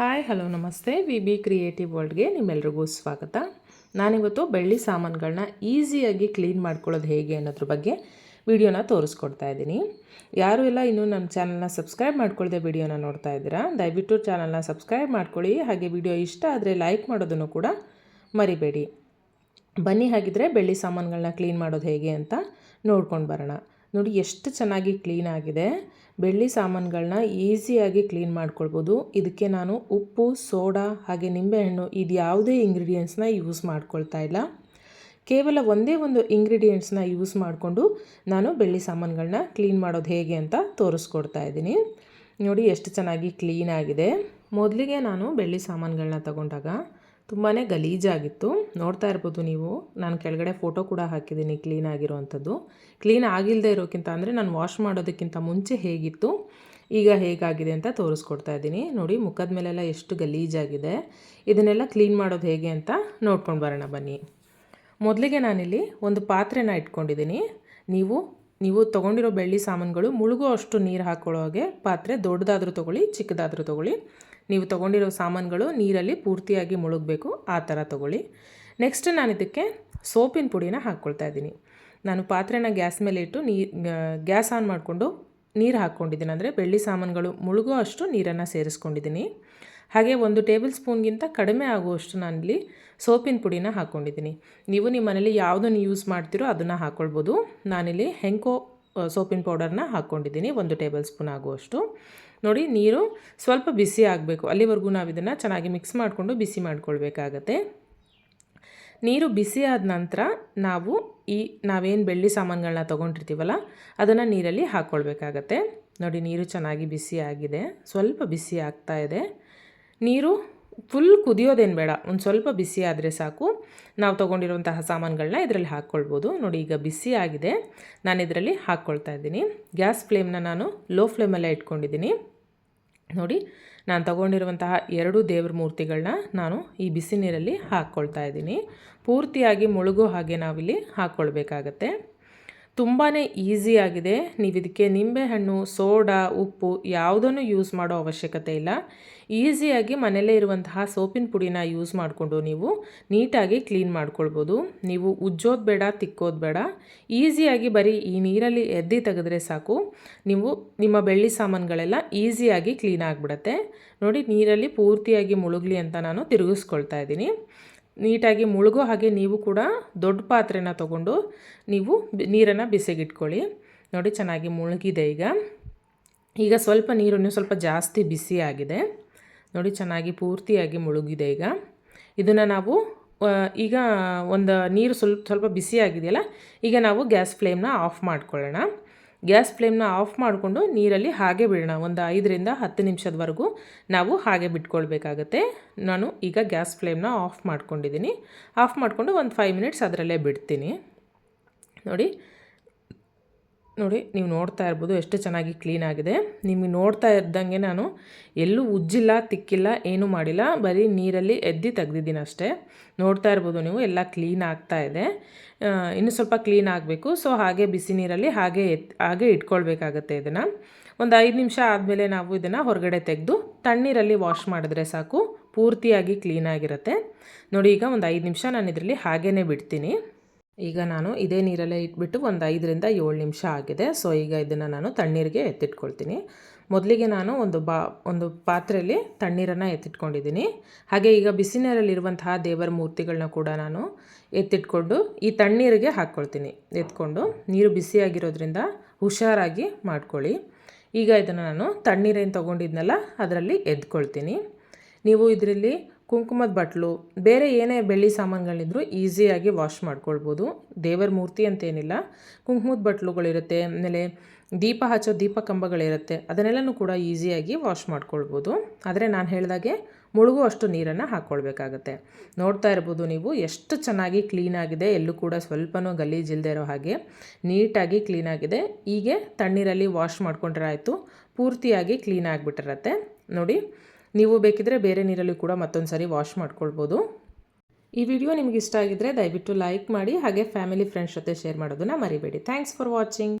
Hi, hello, ನಮಸ್ತೆ. V B creative ವರ್ಲ್ಡ್ಗೆ ನಿಮ್ಮೆಲ್ರಿಗೂ ಸ್ವಾಗತ. ನಾನಿವತ್ತು ಬೆಳ್ಳಿ ಸಾಮಾನುಗಳನ್ನ ಈಸಿಯಾಗಿ ಕ್ಲೀನ್ ಮಾಡ್ಕೊಳ್ಳೋದು ಹೇಗೆ ಅನ್ನೋದ್ರ ಬಗ್ಗೆ ವಿಡಿಯೋನ ತೋರಿಸ್ಕೊಡ್ತಾ ಇದ್ದೀನಿ. ಯಾರು ಎಲ್ಲ ಇನ್ನೂ ನಮ್ಮ ಚಾನಲ್ನ ಸಬ್ಸ್ಕ್ರೈಬ್ ಮಾಡ್ಕೊಳ್ಳದೆ ವಿಡಿಯೋನ ನೋಡ್ತಾ ಇದ್ದೀರಾ? ದಯವಿಟ್ಟು ಚಾನಲ್ನ ಸಬ್ಸ್ಕ್ರೈಬ್ ಮಾಡ್ಕೊಳ್ಳಿ. ಹಾಗೆ ವಿಡಿಯೋ ಇಷ್ಟ ಆದರೆ ಲೈಕ್ ಮಾಡೋದನ್ನು ಕೂಡ ಮರಿಬೇಡಿ. ಬನ್ನಿ, ಹಾಗಿದ್ರೆ ಬೆಳ್ಳಿ ಸಾಮಾನುಗಳನ್ನ ಕ್ಲೀನ್ ಮಾಡೋದು ಹೇಗೆ ಅಂತ ನೋಡ್ಕೊಂಡು ಬರೋಣ. ನೋಡಿ ಎಷ್ಟು ಚೆನ್ನಾಗಿ ಕ್ಲೀನ್ ಆಗಿದೆ. ಬೆಳ್ಳಿ ಸಾಮಾನುಗಳನ್ನ ಈಸಿಯಾಗಿ ಕ್ಲೀನ್ ಮಾಡ್ಕೊಳ್ಬೋದು. ಇದಕ್ಕೆ ನಾನು ಉಪ್ಪು, ಸೋಡಾ, ಹಾಗೆ ನಿಂಬೆಹಣ್ಣು ಇದು ಯಾವುದೇ ಇಂಗ್ರೀಡಿಯೆಂಟ್ಸ್ನ ಯೂಸ್ ಮಾಡ್ಕೊಳ್ತಾ ಇಲ್ಲ. ಕೇವಲ ಒಂದೇ ಒಂದು ಇಂಗ್ರೀಡಿಯೆಂಟ್ಸ್ನ ಯೂಸ್ ಮಾಡಿಕೊಂಡು ನಾನು ಬೆಳ್ಳಿ ಸಾಮಾನುಗಳನ್ನ ಕ್ಲೀನ್ ಮಾಡೋದು ಹೇಗೆ ಅಂತ ತೋರಿಸ್ಕೊಡ್ತಾ ಇದ್ದೀನಿ. ನೋಡಿ ಎಷ್ಟು ಚೆನ್ನಾಗಿ ಕ್ಲೀನ್ ಆಗಿದೆ. ಮೊದಲಿಗೆ ನಾನು ಬೆಳ್ಳಿ ಸಾಮಾನುಗಳನ್ನ ತಗೊಂಡಾಗ ತುಂಬಾ ಗಲೀಜಾಗಿತ್ತು. ನೋಡ್ತಾ ಇರ್ಬೋದು ನೀವು. ನಾನು ಕೆಳಗಡೆ ಫೋಟೋ ಕೂಡ ಹಾಕಿದ್ದೀನಿ ಕ್ಲೀನ್ ಆಗಿರೋವಂಥದ್ದು. ಕ್ಲೀನ್ ಆಗಿಲ್ಲದೆ ಇರೋಕ್ಕಿಂತ ಅಂದರೆ ನಾನು ವಾಶ್ ಮಾಡೋದಕ್ಕಿಂತ ಮುಂಚೆ ಹೇಗಿತ್ತು, ಈಗ ಹೇಗಾಗಿದೆ ಅಂತ ತೋರಿಸ್ಕೊಡ್ತಾ ಇದ್ದೀನಿ. ನೋಡಿ, ಮುಖದ ಮೇಲೆಲ್ಲ ಎಷ್ಟು ಗಲೀಜಾಗಿದೆ. ಇದನ್ನೆಲ್ಲ ಕ್ಲೀನ್ ಮಾಡೋದು ಹೇಗೆ ಅಂತ ನೋಡ್ಕೊಂಡು ಬರೋಣ ಬನ್ನಿ. ಮೊದಲಿಗೆ ನಾನಿಲ್ಲಿ ಒಂದು ಪಾತ್ರೆನ ಇಟ್ಕೊಂಡಿದ್ದೀನಿ. ನೀವು ನೀವು ತೊಗೊಂಡಿರೋ ಬೆಳ್ಳಿ ಸಾಮಾನುಗಳು ಮುಳುಗೋ ಅಷ್ಟು ನೀರು ಹಾಕ್ಕೊಳ್ಳೋ ಹಾಗೆ ಪಾತ್ರೆ ದೊಡ್ಡದಾದರೂ ತೊಗೊಳ್ಳಿ, ಚಿಕ್ಕದಾದರೂ ತೊಗೊಳ್ಳಿ. ನೀವು ತೊಗೊಂಡಿರೋ ಸಾಮಾನುಗಳು ನೀರಲ್ಲಿ ಪೂರ್ತಿಯಾಗಿ ಮುಳುಗಬೇಕು, ಆ ಥರ ತೊಗೊಳ್ಳಿ. ನೆಕ್ಸ್ಟ್ ನಾನು ಇದಕ್ಕೆ ಸೋಪಿನ ಪುಡಿನ ಹಾಕ್ಕೊಳ್ತಾ ಇದ್ದೀನಿ. ನಾನು ಪಾತ್ರೆನ ಗ್ಯಾಸ್ ಮೇಲೆ ಇಟ್ಟು ನೀರು ಗ್ಯಾಸ್ ಆನ್ ಮಾಡಿಕೊಂಡು ನೀರು ಹಾಕ್ಕೊಂಡಿದ್ದೀನಿ ಅಂದರೆ ಬೆಳ್ಳಿ ಸಾಮಾನುಗಳು ಮುಳುಗೋ ಅಷ್ಟು ನೀರನ್ನು ಸೇರಿಸ್ಕೊಂಡಿದ್ದೀನಿ. ಹಾಗೆ ಒಂದು ಟೇಬಲ್ ಸ್ಪೂನ್ಗಿಂತ ಕಡಿಮೆ ಆಗುವಷ್ಟು ನಾನಿಲ್ಲಿ ಸೋಪಿನ ಪುಡಿನ ಹಾಕ್ಕೊಂಡಿದ್ದೀನಿ. ನೀವು ನಿಮ್ಮ ಮನೇಲಿ ಯಾವುದನ್ನು ಯೂಸ್ ಮಾಡ್ತೀರೋ ಅದನ್ನು ಹಾಕ್ಕೊಳ್ಬೋದು ನಾನಿಲ್ಲಿ ಹೆಂಕೋ ಸೋಪಿನ ಪೌಡರ್ನ ಹಾಕ್ಕೊಂಡಿದ್ದೀನಿ, ಒಂದು ಟೇಬಲ್ ಸ್ಪೂನ್ ಆಗುವಷ್ಟು. ನೋಡಿ, ನೀರು ಸ್ವಲ್ಪ ಬಿಸಿ ಆಗಬೇಕು. ಅಲ್ಲಿವರೆಗೂ ನಾವು ಇದನ್ನು ಚೆನ್ನಾಗಿ ಮಿಕ್ಸ್ ಮಾಡಿಕೊಂಡು ಬಿಸಿ ಮಾಡ್ಕೊಳ್ಬೇಕಾಗತ್ತೆ. ನೀರು ಬಿಸಿ ಆದ ನಂತರ ನಾವು ಈ, ನಾವೇನು ಬೆಳ್ಳಿ ಸಾಮಾನುಗಳನ್ನ ತೊಗೊಂಡಿರ್ತೀವಲ್ಲ, ಅದನ್ನು ನೀರಲ್ಲಿ ಹಾಕ್ಕೊಳ್ಬೇಕಾಗತ್ತೆ ನೋಡಿ, ನೀರು ಚೆನ್ನಾಗಿ ಬಿಸಿ ಆಗಿದೆ. ಸ್ವಲ್ಪ ಬಿಸಿ ಆಗ್ತಾ ಇದೆ. ನೀರು ಫುಲ್ ಕುದಿಯೋದೇನು ಬೇಡ. ಒಂದು ಸ್ವಲ್ಪ ಬಿಸಿ ಆದರೆ ಸಾಕು. ನಾವು ತೊಗೊಂಡಿರುವಂತಹ ಸಾಮಾನುಗಳನ್ನ ಇದರಲ್ಲಿ ಹಾಕ್ಕೊಳ್ಬೋದು ನೋಡಿ, ಈಗ ಬಿಸಿ ಆಗಿದೆ. ನಾನು ಇದರಲ್ಲಿ ಹಾಕ್ಕೊಳ್ತಾ ಇದ್ದೀನಿ. ಗ್ಯಾಸ್ ಫ್ಲೇಮ್ನ ನಾನು ಲೋ ಫ್ಲೇಮಲ್ಲೇ ಇಟ್ಕೊಂಡಿದ್ದೀನಿ. ನೋಡಿ, ನಾನು ತಗೊಂಡಿರುವಂತಹ ಎರಡು ದೇವ್ರ ಮೂರ್ತಿಗಳನ್ನ ನಾನು ಈ ಬಿಸಿ ನೀರಲ್ಲಿ ಹಾಕ್ಕೊಳ್ತಾ ಇದ್ದೀನಿ. ಪೂರ್ತಿಯಾಗಿ ಮುಳುಗೋ ಹಾಗೆ ನಾವಿಲ್ಲಿ ಹಾಕ್ಕೊಳ್ಬೇಕಾಗತ್ತೆ ತುಂಬಾ ಈಸಿಯಾಗಿದೆ ನೀವು ಇದಕ್ಕೆ ನಿಂಬೆಹಣ್ಣು ಸೋಡಾ, ಉಪ್ಪು ಯಾವುದನ್ನು ಯೂಸ್ ಮಾಡೋ ಅವಶ್ಯಕತೆ ಇಲ್ಲ. ಈಸಿಯಾಗಿ ಮನೆಯಲ್ಲೇ ಇರುವಂತಹ ಸೋಪಿನ ಪುಡಿನ ಯೂಸ್ ಮಾಡಿಕೊಂಡು ನೀವು ನೀಟಾಗಿ ಕ್ಲೀನ್ ಮಾಡ್ಕೊಳ್ಬೋದು. ನೀವು ಉಜ್ಜೋದು ಬೇಡ, ತಿಕ್ಕೋದು ಬೇಡ. ಈಸಿಯಾಗಿ ಬರೀ ಈ ನೀರಲ್ಲಿ ಎದ್ದಿ ತೆಗೆದ್ರೆ ಸಾಕು. ನೀವು ನಿಮ್ಮ ಬೆಳ್ಳಿ ಸಾಮಾನುಗಳೆಲ್ಲ ಈಸಿಯಾಗಿ ಕ್ಲೀನ್ ಆಗಿಬಿಡತ್ತೆ. ನೋಡಿ ನೀರಲ್ಲಿ ಪೂರ್ತಿಯಾಗಿ ಮುಳುಗಲಿ ಅಂತ ನಾನು ತಿರುಗಿಸ್ಕೊಳ್ತಾ ಇದ್ದೀನಿ. ನೀಟಾಗಿ ಮುಳುಗೋ ಹಾಗೆ ನೀವು ಕೂಡ ದೊಡ್ಡ ಪಾತ್ರೆನ ತಗೊಂಡು ನೀವು ನೀರನ್ನು ಬಿಸಿಗಿಟ್ಕೊಳ್ಳಿ. ನೋಡಿ ಚೆನ್ನಾಗಿ ಮುಳುಗಿದೆ ಈಗ. ಈಗ ಸ್ವಲ್ಪ ನೀರು ಸ್ವಲ್ಪ ಜಾಸ್ತಿ ಬಿಸಿ ಆಗಿದೆ. ನೋಡಿ ಚೆನ್ನಾಗಿ ಪೂರ್ತಿಯಾಗಿ ಮುಳುಗಿದೆ ಈಗ. ಇದನ್ನು ನಾವು ಈಗ ಒಂದು ನೀರು ಸ್ವಲ್ಪ ಸ್ವಲ್ಪ ಬಿಸಿ ಆಗಿದೆಯಲ್ಲ, ಈಗ ನಾವು ಗ್ಯಾಸ್ ಫ್ಲೇಮ್ನ ಆಫ್ ಮಾಡ್ಕೊಳ್ಳೋಣ. ಗ್ಯಾಸ್ ಫ್ಲೇಮ್ನ ಆಫ್ ಮಾಡಿಕೊಂಡು ನೀರಲ್ಲಿ ಹಾಗೆ ಬಿಡೋಣ. ಒಂದು ಐದರಿಂದ ಹತ್ತು ನಿಮಿಷದವರೆಗೂ ನಾವು ಹಾಗೆ ಬಿಟ್ಕೊಳ್ಬೇಕಾಗತ್ತೆ. ನಾನು ಈಗ ಗ್ಯಾಸ್ ಫ್ಲೇಮ್ನ ಆಫ್ ಮಾಡ್ಕೊಂಡಿದ್ದೀನಿ. ಆಫ್ ಮಾಡಿಕೊಂಡು ಒಂದು ಫೈವ್ ಮಿನಿಟ್ಸ್ ಅದರಲ್ಲೇ ಬಿಡ್ತೀನಿ. ನೋಡಿ ನೋಡಿ, ನೀವು ನೋಡ್ತಾ ಇರ್ಬೋದು ಎಷ್ಟು ಚೆನ್ನಾಗಿ ಕ್ಲೀನ್ ಆಗಿದೆ. ನಿಮಗೆ ನೋಡ್ತಾ ಇದ್ದಂಗೆ ನಾನು ಎಲ್ಲೂ ಉಜ್ಜಿಲ್ಲ, ತಿಕ್ಕಿಲ್ಲ, ಏನೂ ಮಾಡಿಲ್ಲ. ಬರೀ ನೀರಲ್ಲಿ ಎದ್ದು ತೆಗ್ದಿದ್ದೀನಿ ಅಷ್ಟೇ. ನೋಡ್ತಾ ಇರ್ಬೋದು ನೀವು, ಎಲ್ಲ ಕ್ಲೀನ್ ಆಗ್ತಾ ಇದೆ. ಇನ್ನು ಸ್ವಲ್ಪ ಕ್ಲೀನ್ ಆಗಬೇಕು. ಸೊ ಹಾಗೆ ಬಿಸಿ ನೀರಲ್ಲಿ ಹಾಗೆ ಎತ್, ಹಾಗೆ ಇಟ್ಕೊಳ್ಬೇಕಾಗತ್ತೆ ಇದನ್ನು. ಒಂದು ಐದು ನಿಮಿಷ ಆದಮೇಲೆ ನಾವು ಇದನ್ನು ಹೊರಗಡೆ ತೆಗೆದು, ತಣ್ಣೀರಲ್ಲಿ ವಾಶ್ ಮಾಡಿದ್ರೆ ಸಾಕು. ಪೂರ್ತಿಯಾಗಿ ಕ್ಲೀನಾಗಿರುತ್ತೆ ನೋಡಿ, ಈಗ ಒಂದು ಐದು ನಿಮಿಷ ನಾನು ಇದರಲ್ಲಿ ಹಾಗೇ ಬಿಡ್ತೀನಿ. ಈಗ ನಾನು ಇದೇ ನೀರಲ್ಲೇ ಇಟ್ಬಿಟ್ಟು ಒಂದು ಐದರಿಂದ ಏಳು ನಿಮಿಷ ಆಗಿದೆ. ಸೊ ಈಗ ಇದನ್ನು ನಾನು ತಣ್ಣೀರಿಗೆ ಎತ್ತಿಟ್ಕೊಳ್ತೀನಿ. ಮೊದಲಿಗೆ ನಾನು ಒಂದು ಬಾ, ಒಂದು ಪಾತ್ರೆಯಲ್ಲಿ ತಣ್ಣೀರನ್ನು ಎತ್ತಿಟ್ಕೊಂಡಿದ್ದೀನಿ. ಹಾಗೆ ಈಗ ಬಿಸಿ ನೀರಲ್ಲಿರುವಂತಹ ದೇವರ ಮೂರ್ತಿಗಳನ್ನ ಕೂಡ ನಾನು ಎತ್ತಿಟ್ಕೊಂಡು ಈ ತಣ್ಣೀರಿಗೆ ಹಾಕ್ಕೊಳ್ತೀನಿ. ಎತ್ಕೊಂಡು ನೀರು ಬಿಸಿಯಾಗಿರೋದ್ರಿಂದ ಹುಷಾರಾಗಿ ಮಾಡ್ಕೊಳ್ಳಿ. ಈಗ ಇದನ್ನು ನಾನು ತಣ್ಣೀರೇನು ತೊಗೊಂಡಿದ್ನಲ್ಲ, ಅದರಲ್ಲಿ ಎದ್ಕೊಳ್ತೀನಿ. ನೀವು ಇದರಲ್ಲಿ ಕುಂಕುಮದ ಬಟ್ಲು, ಬೇರೆ ಏನೇ ಬೆಳ್ಳಿ ಸಾಮಾನುಗಳಿದ್ರೂ ಈಸಿಯಾಗಿ ವಾಶ್ ಮಾಡ್ಕೊಳ್ಬೋದು. ದೇವರ ಮೂರ್ತಿ ಅಂತೇನಿಲ್ಲ. ಕುಂಕುಮದ ಬಟ್ಲುಗಳಿರುತ್ತೆ, ಆಮೇಲೆ ದೀಪ ಹಚ್ಚೋ ದೀಪ ಕಂಬಗಳಿರುತ್ತೆ ಅದನ್ನೆಲ್ಲನೂ ಕೂಡ ಈಸಿಯಾಗಿ ವಾಶ್ ಮಾಡ್ಕೊಳ್ಬೋದು. ಆದರೆ ನಾನು ಹೇಳಿದಾಗೆ ಮುಳುಗು ಅಷ್ಟು ನೀರನ್ನು ಹಾಕ್ಕೊಳ್ಬೇಕಾಗತ್ತೆ ನೋಡ್ತಾ ಇರ್ಬೋದು ನೀವು, ಎಷ್ಟು ಚೆನ್ನಾಗಿ ಕ್ಲೀನಾಗಿದೆ ಎಲ್ಲೂ ಕೂಡ ಸ್ವಲ್ಪನೂ ಗಲೀಜಿಲ್ಲದೆ ಇರೋ ಹಾಗೆ. ನೀಟಾಗಿ ಕ್ಲೀನಾಗಿದೆ ಹೀಗೆ ತಣ್ಣೀರಲ್ಲಿ ವಾಶ್ ಮಾಡ್ಕೊಂಡ್ರೆ ಆಯಿತು, ಪೂರ್ತಿಯಾಗಿ ಕ್ಲೀನ್ ಆಗಿಬಿಟ್ಟಿರತ್ತೆ. ನೋಡಿ ನೀವು ಬೇಕಿದ್ರೆ ಬೇರೆ ನೀರಲ್ಲಿ ಕೂಡ ಮತ್ತೊಂದು ಸಾರಿ ವಾಶ್ ಮಾಡ್ಕೊಳ್ಬೋದು. ಈ ವಿಡಿಯೋ ನಿಮಗೆ ಇಷ್ಟ ಆಗಿದ್ರೆ ದಯವಿಟ್ಟು ಲೈಕ್ ಮಾಡಿ, ಹಾಗೆ ಫ್ಯಾಮಿಲಿ ಫ್ರೆಂಡ್ಸ್ ಜೊತೆ ಶೇರ್ ಮಾಡೋದನ್ನ ಮರಿಬೇಡಿ. Thanks for watching